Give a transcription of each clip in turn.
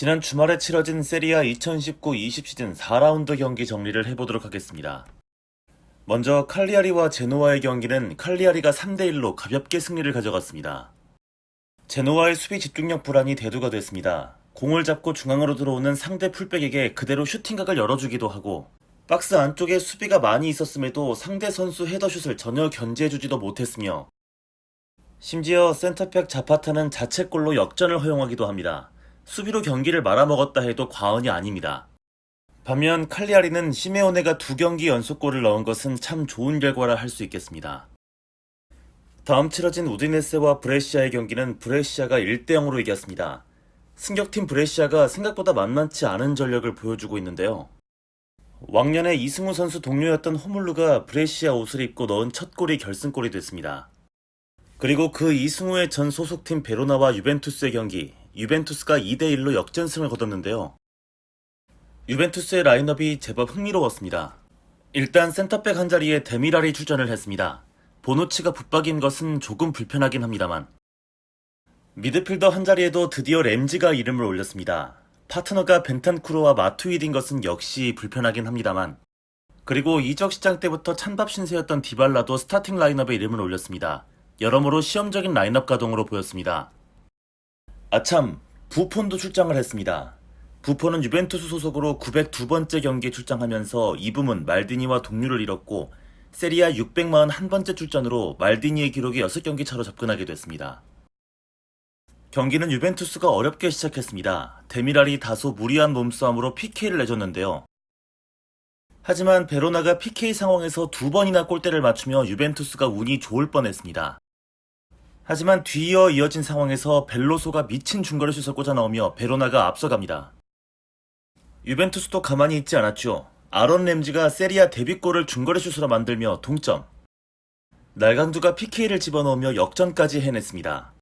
지난 주말에 치러진 세리아 2019-20 시즌 4라운드 경기 정리를 해보도록 하겠습니다. 먼저 칼리아리와 제노와의 경기는 칼리아리가 3대1로 가볍게 승리를 가져갔습니다. 제노와의 수비 집중력 불안이 대두가 됐습니다. 공을 잡고 중앙으로 들어오는 상대 풀백에게 그대로 슈팅각을 열어주기도 하고 박스 안쪽에 수비가 많이 있었음에도 상대 선수 헤더슛을 전혀 견제해주지도 못했으며 심지어 센터백 자파타는 자책골로 역전을 허용하기도 합니다. 수비로 경기를 말아먹었다 해도 과언이 아닙니다. 반면 칼리아리는 시메오네가 두 경기 연속골을 넣은 것은 참 좋은 결과라 할 수 있겠습니다. 다음 치러진 우디네스와 브레시아의 경기는 브레시아가 1대0으로 이겼습니다. 승격팀 브레시아가 생각보다 만만치 않은 전력을 보여주고 있는데요. 왕년에 이승우 선수 동료였던 호물루가 브레시아 옷을 입고 넣은 첫 골이 결승골이 됐습니다. 그리고 그 이승우의 전 소속팀 베로나와 유벤투스의 경기, 유벤투스가 2대1로 역전승을 거뒀는데요. 유벤투스의 라인업이 제법 흥미로웠습니다. 일단 센터백 한 자리에 데미랄이 출전을 했습니다. 보누치가 붙박인 것은 조금 불편하긴 합니다만. 미드필더 한 자리에도 드디어 램지가 이름을 올렸습니다. 파트너가 벤탄쿠르와 마투이드인 것은 역시 불편하긴 합니다만. 그리고 이적 시장 때부터 찬밥 신세였던 디발라도 스타팅 라인업에 이름을 올렸습니다. 여러모로 시험적인 라인업 가동으로 보였습니다. 아참, 부폰도 출장을 했습니다. 부폰은 유벤투스 소속으로 902번째 경기에 출장하면서 이 부문 말디니와 동률을 이뤘고 세리아 641번째 출전으로 말디니의 기록에 6경기 차로 접근하게 됐습니다. 경기는 유벤투스가 어렵게 시작했습니다. 데미랄이 다소 무리한 몸싸움으로 PK를 내줬는데요. 하지만 베로나가 PK 상황에서 두 번이나 골대를 맞추며 유벤투스가 운이 좋을 뻔했습니다. 하지만 뒤이어 이어진 상황에서 벨로소가 미친 중거리 슛을 꽂아 넣으며 베로나가 앞서갑니다. 유벤투스도 가만히 있지 않았죠. 아론 램지가 세리아 데뷔골을 중거리 슛으로 만들며 동점. 날강두가 PK를 집어넣으며 역전까지 해냈습니다.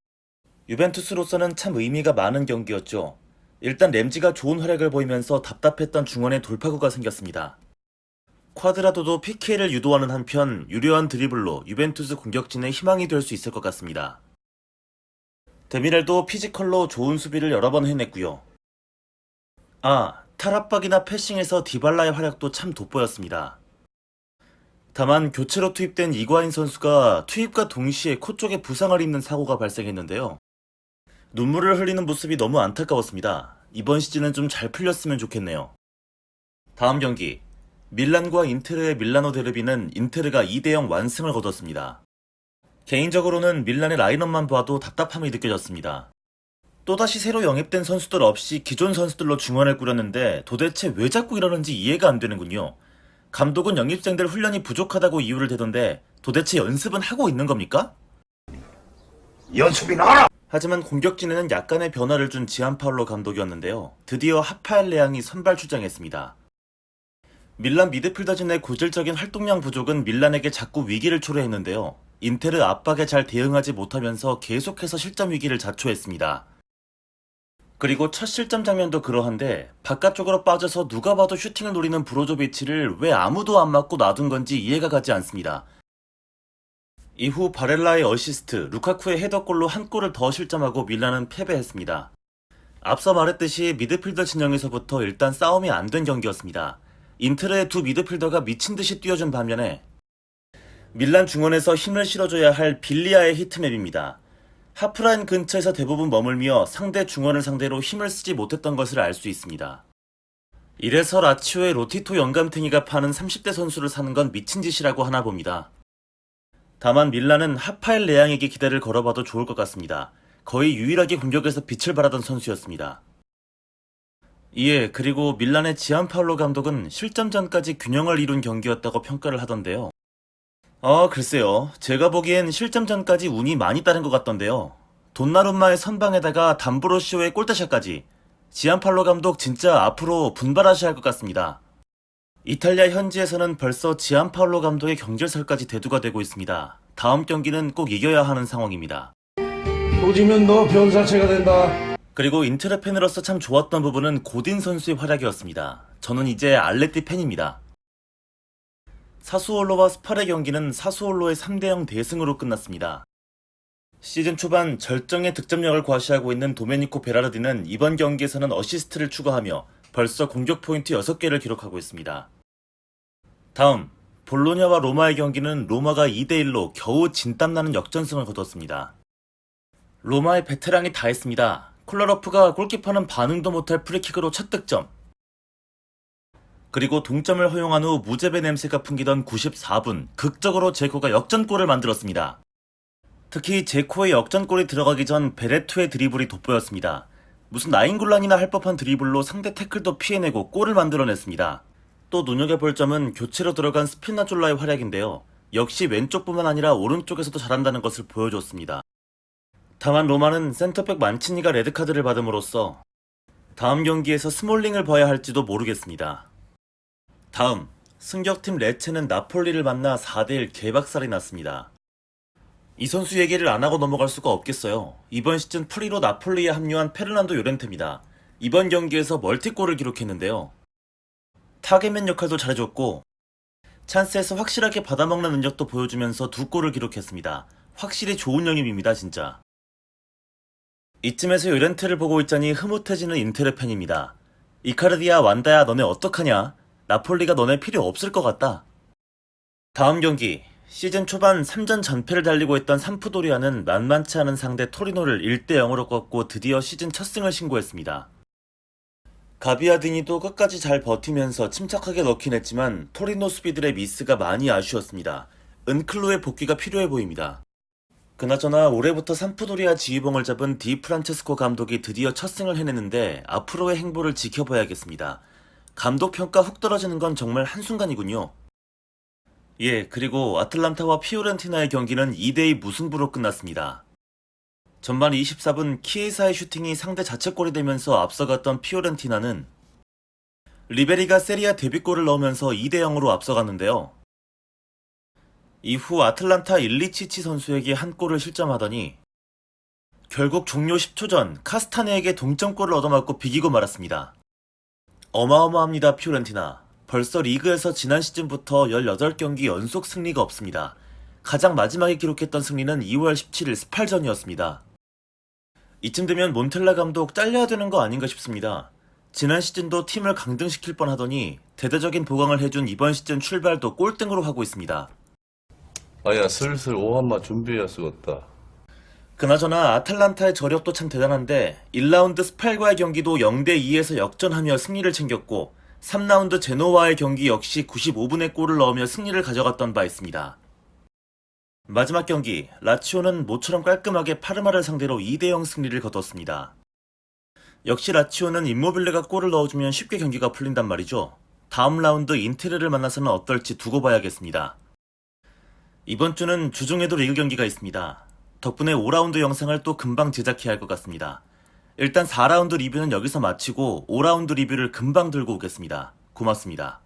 유벤투스로서는 참 의미가 많은 경기였죠. 일단 램지가 좋은 활약을 보이면서 답답했던 중원에 돌파구가 생겼습니다. 쿼드라도도 PK를 유도하는 한편 유려한 드리블로 유벤투스 공격진의 희망이 될 수 있을 것 같습니다. 데미랄도 피지컬로 좋은 수비를 여러 번 해냈고요. 아, 탈압박이나 패싱에서 디발라의 활약도 참 돋보였습니다. 다만 교체로 투입된 이과인 선수가 투입과 동시에 코 쪽에 부상을 입는 사고가 발생했는데요. 눈물을 흘리는 모습이 너무 안타까웠습니다. 이번 시즌은 좀 잘 풀렸으면 좋겠네요. 다음 경기 밀란과 인테르의 밀라노 데르비는 인테르가 2대0 완승을 거뒀습니다. 개인적으로는 밀란의 라인업만 봐도 답답함이 느껴졌습니다. 또다시 새로 영입된 선수들 없이 기존 선수들로 중원을 꾸렸는데 도대체 왜 자꾸 이러는지 이해가 안 되는군요. 감독은 영입생들 훈련이 부족하다고 이유를 대던데 도대체 연습은 하고 있는 겁니까? 연습이 나라! 하지만 공격진에는 약간의 변화를 준 지안파울로 감독이었는데요. 드디어 하파엘 레앙이 선발 출장했습니다. 밀란 미드필더진의 고질적인 활동량 부족은 밀란에게 자꾸 위기를 초래했는데요. 인테르 압박에 잘 대응하지 못하면서 계속해서 실점 위기를 자초했습니다. 그리고 첫 실점 장면도 그러한데 바깥쪽으로 빠져서 누가 봐도 슈팅을 노리는 브로조비치를 왜 아무도 안 맞고 놔둔 건지 이해가 가지 않습니다. 이후 바렐라의 어시스트, 루카쿠의 헤더골로 한 골을 더 실점하고 밀란은 패배했습니다. 앞서 말했듯이 미드필더 진영에서부터 일단 싸움이 안 된 경기였습니다. 인트르의 두 미드필더가 미친 듯이 뛰어준 반면에 밀란 중원에서 힘을 실어줘야 할 빌리아의 히트맵입니다. 하프라인 근처에서 대부분 머물며 상대 중원을 상대로 힘을 쓰지 못했던 것을 알 수 있습니다. 이래서 라치오의 로티토 영감탱이가 파는 30대 선수를 사는 건 미친 짓이라고 하나 봅니다. 다만 밀란은 하파엘 레앙에게 기대를 걸어봐도 좋을 것 같습니다. 거의 유일하게 공격에서 빛을 발하던 선수였습니다. 예, 그리고 밀란의 지안파울로 감독은 실점 전까지 균형을 이룬 경기였다고 평가를 하던데요. 아, 글쎄요. 제가 보기엔 실점 전까지 운이 많이 따른 것 같던데요. 돈나룸마의 선방에다가 담브로시오의 골대샷까지. 지안팔로 감독 진짜 앞으로 분발하셔야 할 것 같습니다. 이탈리아 현지에서는 벌써 지안파울로 감독의 경질설까지 대두가 되고 있습니다. 다음 경기는 꼭 이겨야 하는 상황입니다. 또 지면 너 변사체가 된다. 그리고 인테르 팬으로서 참 좋았던 부분은 고딘 선수의 활약이었습니다. 저는 이제 알레티 팬입니다. 사수올로와 스팔의 경기는 사수올로의 3대0 대승으로 끝났습니다. 시즌 초반 절정의 득점력을 과시하고 있는 도메니코 베라르디는 이번 경기에서는 어시스트를 추가하며 벌써 공격 포인트 6개를 기록하고 있습니다. 다음 볼로냐와 로마의 경기는 로마가 2대1로 겨우 진땀나는 역전승을 거뒀습니다. 로마의 베테랑이 다 했습니다. 콜라로프가 골키퍼는 반응도 못할 프리킥으로 첫 득점. 그리고 동점을 허용한 후 무제배 냄새가 풍기던 94분 극적으로 제코가 역전골을 만들었습니다. 특히 제코의 역전골이 들어가기 전 베레투의 드리블이 돋보였습니다. 무슨 나인굴란이나 할 법한 드리블로 상대 태클도 피해내고 골을 만들어냈습니다. 또 눈여겨볼 점은 교체로 들어간 스피나졸라의 활약인데요. 역시 왼쪽뿐만 아니라 오른쪽에서도 잘한다는 것을 보여줬습니다. 다만 로마는 센터백 만치니가 레드카드를 받음으로써 다음 경기에서 스몰링을 봐야 할지도 모르겠습니다. 다음 승격팀 레체는 나폴리를 만나 4대1 개박살이 났습니다. 이 선수 얘기를 안 하고 넘어갈 수가 없겠어요. 이번 시즌 프리로 나폴리에 합류한 페르난도 요렌테입니다. 이번 경기에서 멀티골을 기록했는데요. 타겟맨 역할도 잘해줬고 찬스에서 확실하게 받아먹는 능력도 보여주면서 두 골을 기록했습니다. 확실히 좋은 영입입니다, 진짜. 이쯤에서 요렌테를 보고 있자니 흐뭇해지는 인테르 팬입니다. 이카르디야 완다야 너네 어떡하냐? 나폴리가 너네 필요 없을 것 같다. 다음 경기 시즌 초반 3전 전패를 달리고 있던 삼프도리아는 만만치 않은 상대 토리노를 1대 0으로 꺾고 드디어 시즌 첫 승을 신고했습니다. 가비아디니도 끝까지 잘 버티면서 침착하게 넣긴 했지만 토리노 수비들의 미스가 많이 아쉬웠습니다. 은클로의 복귀가 필요해 보입니다. 그나저나 올해부터 삼프도리아 지휘봉을 잡은 디 프란체스코 감독이 드디어 첫 승을 해냈는데 앞으로의 행보를 지켜봐야겠습니다. 감독 평가 훅 떨어지는 건 정말 한순간이군요. 예, 그리고 아틀란타와 피오렌티나의 경기는 2대2 무승부로 끝났습니다. 전반 24분 키에사의 슈팅이 상대 자책골이 되면서 앞서갔던 피오렌티나는 리베리가 세리아 데뷔골을 넣으면서 2대0으로 앞서갔는데요. 이후 아틀란타 일리치치 선수에게 한 골을 실점하더니 결국 종료 10초 전 카스타네에게 동점골을 얻어맞고 비기고 말았습니다. 어마어마합니다 피오렌티나. 벌써 리그에서 지난 시즌부터 18경기 연속 승리가 없습니다. 가장 마지막에 기록했던 승리는 2월 17일 스팔전이었습니다. 이쯤 되면 몬텔라 감독 잘려야 되는 거 아닌가 싶습니다. 지난 시즌도 팀을 강등시킬 뻔 하더니 대대적인 보강을 해준 이번 시즌 출발도 꼴등으로 하고 있습니다. 아야 슬슬 오한마 준비해야 쓰겠다. 그나저나 아틀란타의 저력도 참 대단한데 1라운드 스팔과의 경기도 0대2에서 역전하며 승리를 챙겼고 3라운드 제노와의 경기 역시 95분의 골을 넣으며 승리를 가져갔던 바 있습니다. 마지막 경기 라치오는 모처럼 깔끔하게 파르마를 상대로 2대0 승리를 거뒀습니다. 역시 라치오는 임모빌레가 골을 넣어주면 쉽게 경기가 풀린단 말이죠. 다음 라운드 인테르를 만나서는 어떨지 두고 봐야겠습니다. 이번 주는 주중에도 리그 경기가 있습니다. 덕분에 5라운드 영상을 또 금방 제작해야 할 것 같습니다. 일단 4라운드 리뷰는 여기서 마치고 5라운드 리뷰를 금방 들고 오겠습니다. 고맙습니다.